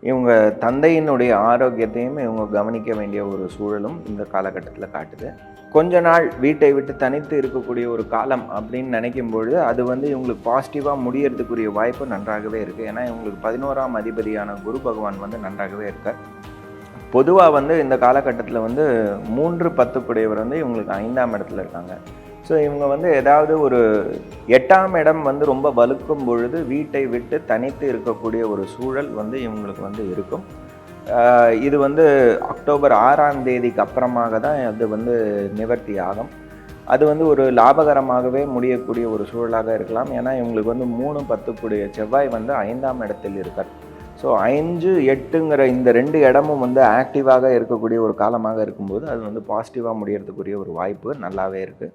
இவங்க தந்தையினுடைய ஆரோக்கியத்தையும் இவங்க கவனிக்க வேண்டிய ஒரு சூழலும் இந்த காலகட்டத்தில் காட்டுது. கொஞ்ச நாள் வீட்டை விட்டு தனித்து இருக்கக்கூடிய ஒரு காலம் அப்படின்னு நினைக்கும் பொழுது அது வந்து இவங்களுக்கு பாசிட்டிவாக முடியறதுக்குரிய வாய்ப்பு நன்றாகவே இருக்குது ஏன்னா இவங்களுக்கு பதினோராம் அதிபதியான குரு பகவான் வந்து நன்றாகவே இருக்கார். பொதுவாக வந்து இந்த காலகட்டத்தில் வந்து மூன்று பத்துக்குடையவர் வந்து இவங்களுக்கு ஐந்தாம் இடத்துல இருக்காங்க. ஸோ இவங்க வந்து ஏதாவது ஒரு எட்டாம் இடம் வந்து ரொம்ப வலுக்கும் பொழுது வீட்டை விட்டு தனித்து இருக்கக்கூடிய ஒரு சூழல் வந்து இவங்களுக்கு வந்து இருக்கும். இது வந்து அக்டோபர் ஆறாம் தேதிக்கு அப்புறமாக தான் அது வந்து நிவர்த்தி ஆகும். அது வந்து ஒரு லாபகரமாகவே முடியக்கூடிய ஒரு சூழலாக இருக்கலாம். ஏன்னா இவங்களுக்கு வந்து மூணு பத்துக்குடைய செவ்வாய் வந்து ஐந்தாம் இடத்தில் இருக்கார். ஸோ அஞ்சு எட்டுங்கிற இந்த ரெண்டு இடமும் வந்து ஆக்டிவாக இருக்கக்கூடிய ஒரு காலமாக இருக்கும்போது அது வந்து பாசிட்டிவாக முடியறதுக்குரிய ஒரு வாய்ப்பு நல்லாவே இருக்குது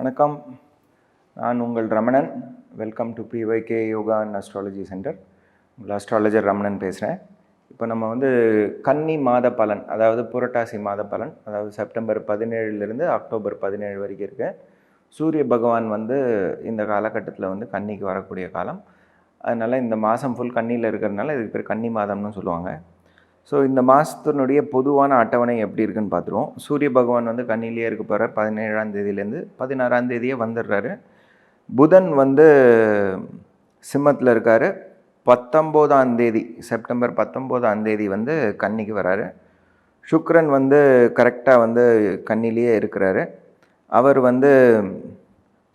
வணக்கம். நான் உங்கள் Ramanan. Welcome to BYK yoga and astrology centre உங்கள் அஸ்ட்ராலஜர் ரமணன் பேசுகிறேன் இப்போ நம்ம வந்து கன்னி மாத பலன் அதாவது புரட்டாசி மாத பலன் அதாவது செப்டம்பர் பதினேழுலேருந்து அக்டோபர் பதினேழு வரைக்கும் இருக்கு. சூரிய பகவான் வந்து இந்த காலகட்டத்தில் வந்து கன்னிக்கு வரக்கூடிய காலம். அதனால் இந்த மாதம் ஃபுல் கன்னியில் இருக்கிறதுனால இதுக்கு பேர் கன்னி மாதம்னு சொல்லுவாங்க. ஸோ இந்த மாதத்தினுடைய பொதுவான அட்டவணை எப்படி இருக்குன்னு பார்த்துருவோம். சூரிய பகவான் வந்து கண்ணிலேயே இருக்க போகிறார் பதினேழாம் தேதியிலேருந்து பதினாறாம் தேதியே வந்துடுறாரு. புதன் வந்து சிம்மத்தில் இருக்கார். பத்தொம்போதாம் தேதி செப்டம்பர் பத்தொம்போதாம் தேதி வந்து கன்னிக்கு வராரு. சுக்ரன் வந்து கரெக்டாக வந்து கண்ணிலேயே இருக்கிறாரு. அவர் வந்து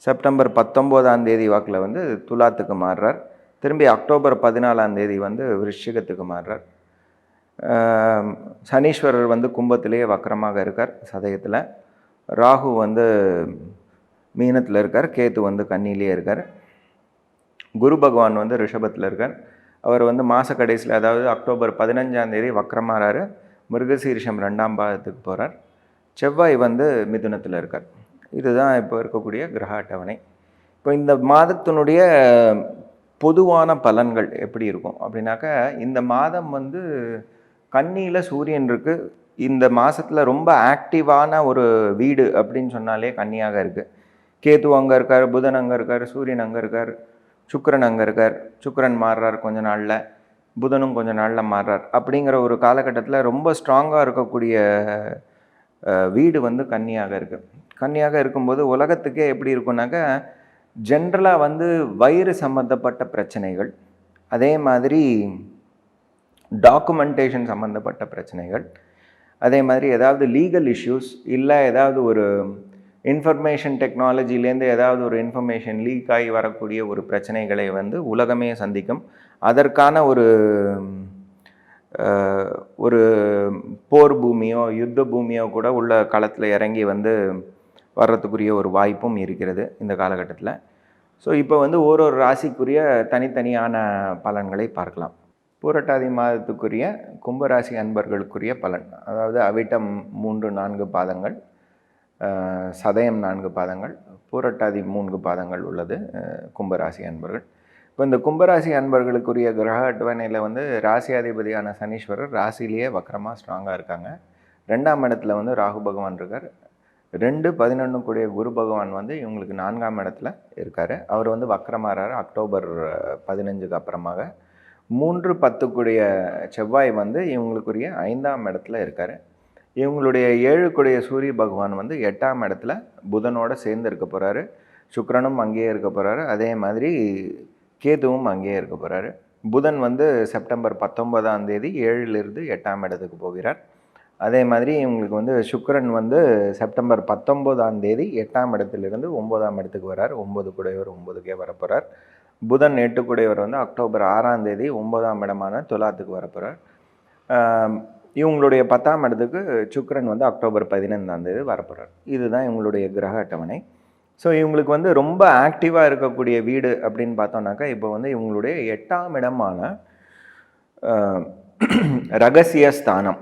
செப்டம்பர் பத்தொம்போதாம் தேதி வாக்கில் வந்து துலாத்துக்கு மாறுறார். திரும்பி அக்டோபர் பதினாலாம் தேதி வந்து விருஷிகத்துக்கு மாறுறார். சனீஸ்வரர் வந்து கும்பத்திலேயே வக்கரமாக இருக்கார் சதயத்தில். ராகு வந்து மீனத்தில் இருக்கார் கேத்து வந்து கன்னியிலேயே இருக்கார். குரு பகவான் வந்து ரிஷபத்தில் இருக்கார். அவர் வந்து மாத கடைசியில் அதாவது அக்டோபர் பதினஞ்சாந்தேதி வக்கரமாறாரு. மிருகசீரிஷம் ரெண்டாம் பாதத்துக்கு போகிறார் செவ்வாய் வந்து மிதுனத்தில் இருக்கார். இதுதான் இப்போ இருக்கக்கூடிய கிரக அட்டவணை. இப்போ இந்த மாதத்தினுடைய பொதுவான பலன்கள் எப்படி இருக்கும் அப்படின்னாக்கா இந்த மாதம் வந்து கன்னியில் சூரியன் இருக்குது இந்த மாதத்தில் ரொம்ப ஆக்டிவான ஒரு வீடு அப்படின்னு சொன்னாலே கன்னியாக இருக்குது கேது அங்கே இருக்கார் புதன் அங்கே இருக்கார் சூரியன் அங்கே இருக்கார் சுக்கரன் அங்கே இருக்கார். சுக்கரன் மாறுறார் கொஞ்ச நாளில் புதனும் கொஞ்ச நாளில் மாறுறார். அப்படிங்கிற ஒரு காலகட்டத்தில் ரொம்ப ஸ்ட்ராங்காக இருக்கக்கூடிய வீடு வந்து கன்னியாக இருக்குது கன்னியாக இருக்கும்போது உலகத்துக்கே எப்படி இருக்கும்னாக்கா ஜென்ரலாக வந்து வயிறு சம்மந்தப்பட்ட பிரச்சனைகள். அதே மாதிரி டாக்குமெண்டேஷன் சம்மந்தப்பட்ட பிரச்சனைகள். அதே மாதிரி ஏதாவது லீகல் இஷ்யூஸ் இல்லை ஏதாவது ஒரு இன்ஃபர்மேஷன் டெக்னாலஜிலேருந்து ஏதாவது ஒரு இன்ஃபர்மேஷன் லீக் ஆகி வரக்கூடிய ஒரு பிரச்சனைகளை வந்து உலகமே சந்திக்கும். அதற்கான ஒரு ஒரு போர் பூமியோ யுத்த பூமியோ கூட உள்ள களத்தில் இறங்கி வந்து வர்றதுக்குரிய ஒரு வாய்ப்பும் இருக்கிறது இந்த காலகட்டத்தில். ஸோ இப்போ வந்து ஒரு ஒரு ராசிக்குரிய தனித்தனியான பலன்களை பார்க்கலாம். பூரட்டாதி மாதத்துக்குரிய கும்பராசி அன்பர்களுக்குரிய பலன். அதாவது அவிட்டம் மூன்று நான்கு பாதங்கள் சதயம் நான்கு பாதங்கள் பூரட்டாதி மூன்று பாதங்கள் உள்ளது கும்பராசி அன்பர்கள். இப்போ இந்த கும்பராசி அன்பர்களுக்குரிய கிரக அட்டவணையில் வந்து ராசியாதிபதியான சனீஸ்வரர் ராசிலேயே வக்கரமாக ஸ்ட்ராங்காக இருக்காங்க. ரெண்டாம் இடத்துல வந்து ராகு பகவான் இருக்கார். ரெண்டு பதினொன்று கூடிய குரு பகவான் வந்து இவங்களுக்கு நான்காம் இடத்துல இருக்கார். அவர் வந்து வக்கரமாறார். அக்டோபர் பதினஞ்சுக்கு அப்புறமாக மூன்று பத்துக்குடைய செவ்வாய் வந்து இவங்களுக்குரிய ஐந்தாம் இடத்துல இருக்கார். இவங்களுடைய ஏழுக்குடைய சூரிய பகவான் வந்து எட்டாம் இடத்துல புதனோட சேர்ந்து இருக்க போகிறாரு சுக்கரனும் அங்கேயே இருக்க போகிறாரு அதே மாதிரி கேதுவும் அங்கேயே இருக்க போகிறாரு புதன் வந்து செப்டம்பர் பத்தொன்பதாம் தேதி ஏழிலிருந்து எட்டாம் இடத்துக்கு போகிறார். அதே மாதிரி இவங்களுக்கு வந்து சுக்கரன் வந்து செப்டம்பர் பத்தொம்போதாம் தேதி எட்டாம் இடத்துலேருந்து ஒம்போதாம் இடத்துக்கு வரார். ஒம்பது குடையவர் ஒம்பதுக்கே வரப்போகிறார் புதன் எட்டுக்குடையவர் வந்து அக்டோபர் ஆறாம் தேதி ஒன்பதாம் இடமான துலாத்துக்கு வரப்போகிறார் இவங்களுடைய பத்தாம் இடத்துக்கு சுக்கரன் வந்து அக்டோபர் பதினைந்தாம் தேதி வரப்போகிறார் இதுதான் இவங்களுடைய கிரக அட்டவணை. ஸோ இவங்களுக்கு வந்து ரொம்ப ஆக்டிவாக இருக்கக்கூடிய வீடு அப்படின்னு பார்த்தோம்னாக்கா இப்போ வந்து இவங்களுடைய எட்டாம் இடமான ரகசிய ஸ்தானம்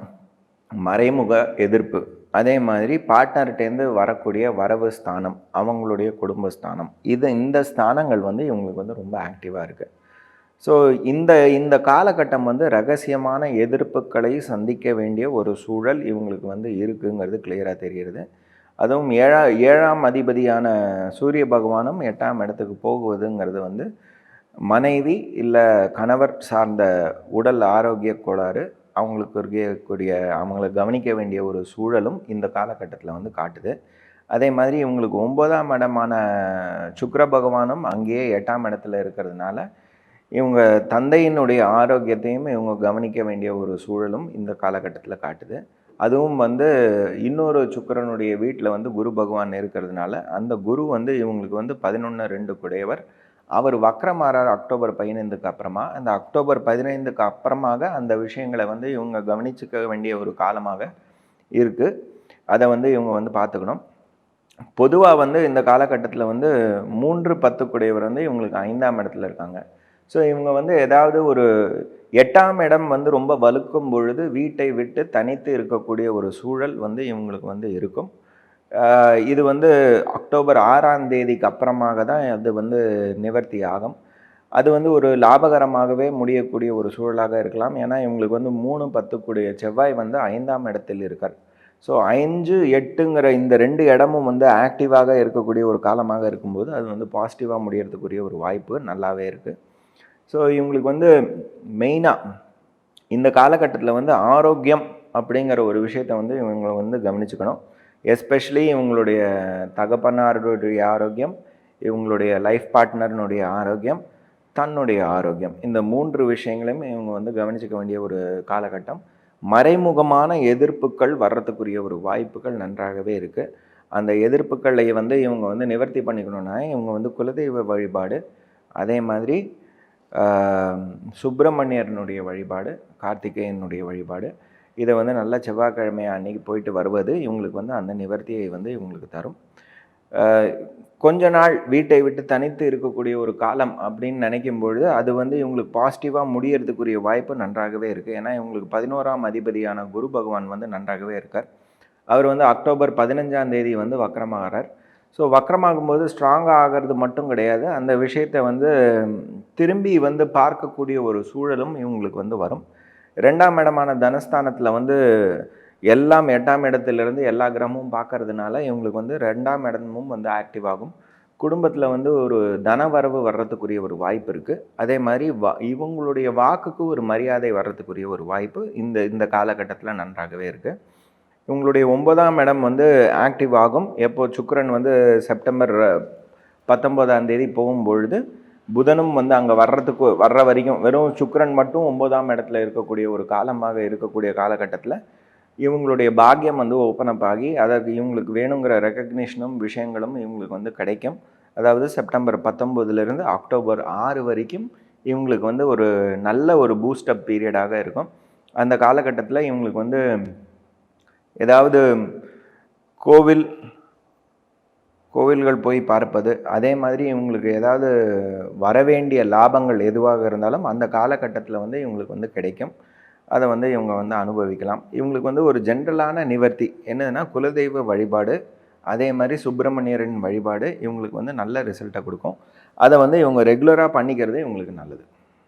மறைமுக எதிர்ப்பு. அதே மாதிரி பார்ட்னர்கிட்டேருந்து வரக்கூடிய வரவு ஸ்தானம் அவங்களுடைய குடும்ப ஸ்தானம் இது இந்த ஸ்தானங்கள் வந்து இவங்களுக்கு வந்து ரொம்ப ஆக்டிவாக இருக்குது ஸோ இந்த இந்த காலகட்டம் வந்து ரகசியமான எதிர்ப்புகளை சந்திக்க வேண்டிய ஒரு சூழல் இவங்களுக்கு வந்து இருக்குங்கிறது கிளியராக தெரிகிறது. அதுவும் ஏழா ஏழாம் அதிபதியான சூரிய பகவானும் எட்டாம் இடத்துக்கு போகுவதுங்கிறது வந்து மனைவி இல்லை கணவர் சார்ந்த உடல் ஆரோக்கிய கோளாறு அவங்களுக்கு இருக்கக்கூடிய அவங்கள கவனிக்க வேண்டிய ஒரு சூழலும் இந்த காலகட்டத்தில் வந்து காட்டுது. அதே மாதிரி இவங்களுக்கு ஒன்பதாம் இடமான சுக்கர பகவானும் அங்கேயே எட்டாம் இடத்துல இருக்கிறதுனால இவங்க தந்தையினுடைய ஆரோக்கியத்தையும் இவங்க கவனிக்க வேண்டிய ஒரு சூழலும் இந்த காலகட்டத்தில் காட்டுது. அதுவும் வந்து இன்னொரு சுக்கிரனுடைய வீட்டில் வந்து குரு பகவான் இருக்கிறதுனால அந்த குரு வந்து இவங்களுக்கு வந்து பதினொன்று ரெண்டு குடையவர். அவர் வக்ரமாறார் அக்டோபர் பதினைந்துக்கு அப்புறமா அந்த அக்டோபர் பதினைந்துக்கு அப்புறமாக அந்த விஷயங்களை வந்து இவங்க கவனிச்சுக்க வேண்டிய ஒரு காலமாக இருக்குது அதை வந்து இவங்க வந்து பார்த்துக்கணும். பொதுவாக வந்து இந்த காலகட்டத்தில் வந்து மூன்று பத்துக்குடையவர் வந்து இவங்களுக்கு ஐந்தாம் இடத்துல இருக்காங்க. ஸோ இவங்க வந்து ஏதாவது ஒரு எட்டாம் இடம் வந்து ரொம்ப வலுக்கும் பொழுது வீட்டை விட்டு தனித்து இருக்கக்கூடிய ஒரு சூழல் வந்து இவங்களுக்கு வந்து இருக்கும். இது வந்து அக்டோபர் ஆறாம் தேதிக்கு அப்புறமாக தான் அது வந்து நிவர்த்தி ஆகும். அது வந்து ஒரு லாபகரமாகவே முடியக்கூடிய ஒரு சூழலாக இருக்கலாம். ஏன்னா இவங்களுக்கு வந்து மூணு பத்துக்குடைய செவ்வாய் வந்து ஐந்தாம் இடத்தில் இருக்கார். ஸோ அஞ்சு எட்டுங்கிற இந்த ரெண்டு இடமும் வந்து ஆக்டிவாக இருக்கக்கூடிய ஒரு காலமாக இருக்கும்போது அது வந்து பாசிட்டிவாக முடியறதுக்குரிய ஒரு வாய்ப்பு நல்லாவே இருக்குது ஸோ இவங்களுக்கு வந்து மெயினாக இந்த காலகட்டத்தில் வந்து ஆரோக்கியம் அப்படிங்கிற ஒரு விஷயத்தை வந்து இவங்களை வந்து கவனிச்சுக்கணும். எஸ்பெஷலி இவங்களுடைய தகப்பனாருடைய ஆரோக்கியம் இவங்களுடைய லைஃப் பார்ட்னர்னுடைய ஆரோக்கியம் தன்னுடைய ஆரோக்கியம். இந்த மூன்று விஷயங்களையும் இவங்க வந்து கவனிச்சிக்க வேண்டிய ஒரு காலகட்டம். மறைமுகமான எதிர்ப்புகள் வர்றதுக்குரிய ஒரு வாய்ப்புகள் நன்றாகவே இருக்குது அந்த எதிர்ப்புகளை வந்து இவங்க வந்து நிவர்த்தி பண்ணிக்கணும்னா இவங்க வந்து குலதெய்வ வழிபாடு அதே மாதிரி சுப்பிரமணியனுடைய வழிபாடு கார்த்திகேயனுடைய வழிபாடு இதை வந்து நல்ல செவ்வாய்க்கிழமை அன்றைக்கி போயிட்டு வருவது இவங்களுக்கு வந்து அந்த நிவர்த்தியை வந்து இவங்களுக்கு தரும். கொஞ்ச நாள் வீட்டை விட்டு தனித்து இருக்கக்கூடிய ஒரு காலம் அப்படின்னு நினைக்கும் பொழுது அது வந்து இவங்களுக்கு பாசிட்டிவாக முடியறதுக்குரிய வாய்ப்பு நன்றாகவே இருக்குது ஏன்னா இவங்களுக்கு பதினோராம் அதிபதியான குரு பகவான் வந்து நன்றாகவே இருக்கார். அவர் வந்து அக்டோபர் பதினஞ்சாம் தேதி வந்து வக்ரமாகிறார் ஸோ வக்ரமாகும்போது ஸ்ட்ராங்காக ஆகிறது மட்டும் கிடையாது. அந்த விஷயத்தை வந்து திரும்பி வந்து பார்க்கக்கூடிய ஒரு சூழலும் இவங்களுக்கு வந்து வரும். ரெண்டாம் இடமான தனஸ்தானத்தில் வந்து எல்லாம் எட்டாம் இடத்துலேருந்து எல்லா கிரகமும் பார்க்கறதுனால இவங்களுக்கு வந்து ரெண்டாம் இடமும் வந்து ஆக்டிவ் ஆகும். குடும்பத்தில் வந்து ஒரு தனவரவு வர்றதுக்குரிய ஒரு வாய்ப்பு இருக்குது அதே மாதிரி வா இவங்களுடைய வாக்குக்கு ஒரு மரியாதை வர்றதுக்குரிய ஒரு வாய்ப்பு இந்த இந்த காலகட்டத்தில் நன்றாகவே இருக்குது இவங்களுடைய ஒன்பதாம் இடம் வந்து ஆக்டிவ் ஆகும். எப்போ சுக்கரன் வந்து செப்டம்பர் பத்தொன்பதாம் தேதி போகும்பொழுது புதனும் வந்து அங்கே வர்றதுக்கு வர்ற வரைக்கும் வெறும் சுக்கரன் மட்டும் ஒன்பதாம் இடத்துல இருக்கக்கூடிய ஒரு காலமாக இருக்கக்கூடிய காலகட்டத்தில் இவங்களுடைய பாக்கியம் வந்து ஓப்பன் அப் ஆகி அதற்கு இவங்களுக்கு வேணுங்கிற ரெக்கக்னிஷனும் விஷயங்களும் இவங்களுக்கு வந்து கிடைக்கும். அதாவது செப்டம்பர் பத்தொம்போதுலேருந்து அக்டோபர் ஆறு வரைக்கும் இவங்களுக்கு வந்து ஒரு நல்ல ஒரு பூஸ்டப் பீரியடாக இருக்கும். அந்த காலகட்டத்தில் இவங்களுக்கு வந்து ஏதாவது கோவில் கோவில்கள் போய் பார்ப்பது அதே மாதிரி இவங்களுக்கு ஏதாவது வரவேண்டிய லாபங்கள் எதுவாக இருந்தாலும் அந்த காலகட்டத்தில் வந்து இவங்களுக்கு வந்து கிடைக்கும். அதை வந்து இவங்க வந்து அனுபவிக்கலாம். இவங்களுக்கு வந்து ஒரு ஜென்ரலான நிவர்த்தி என்னதுன்னா குலதெய்வ வழிபாடு அதே மாதிரி சுப்பிரமணியரின் வழிபாடு இவங்களுக்கு வந்து நல்ல ரிசல்ட்டை கொடுக்கும். அதை வந்து இவங்க ரெகுலராக பண்ணிக்கிறது இவங்களுக்கு நல்லது.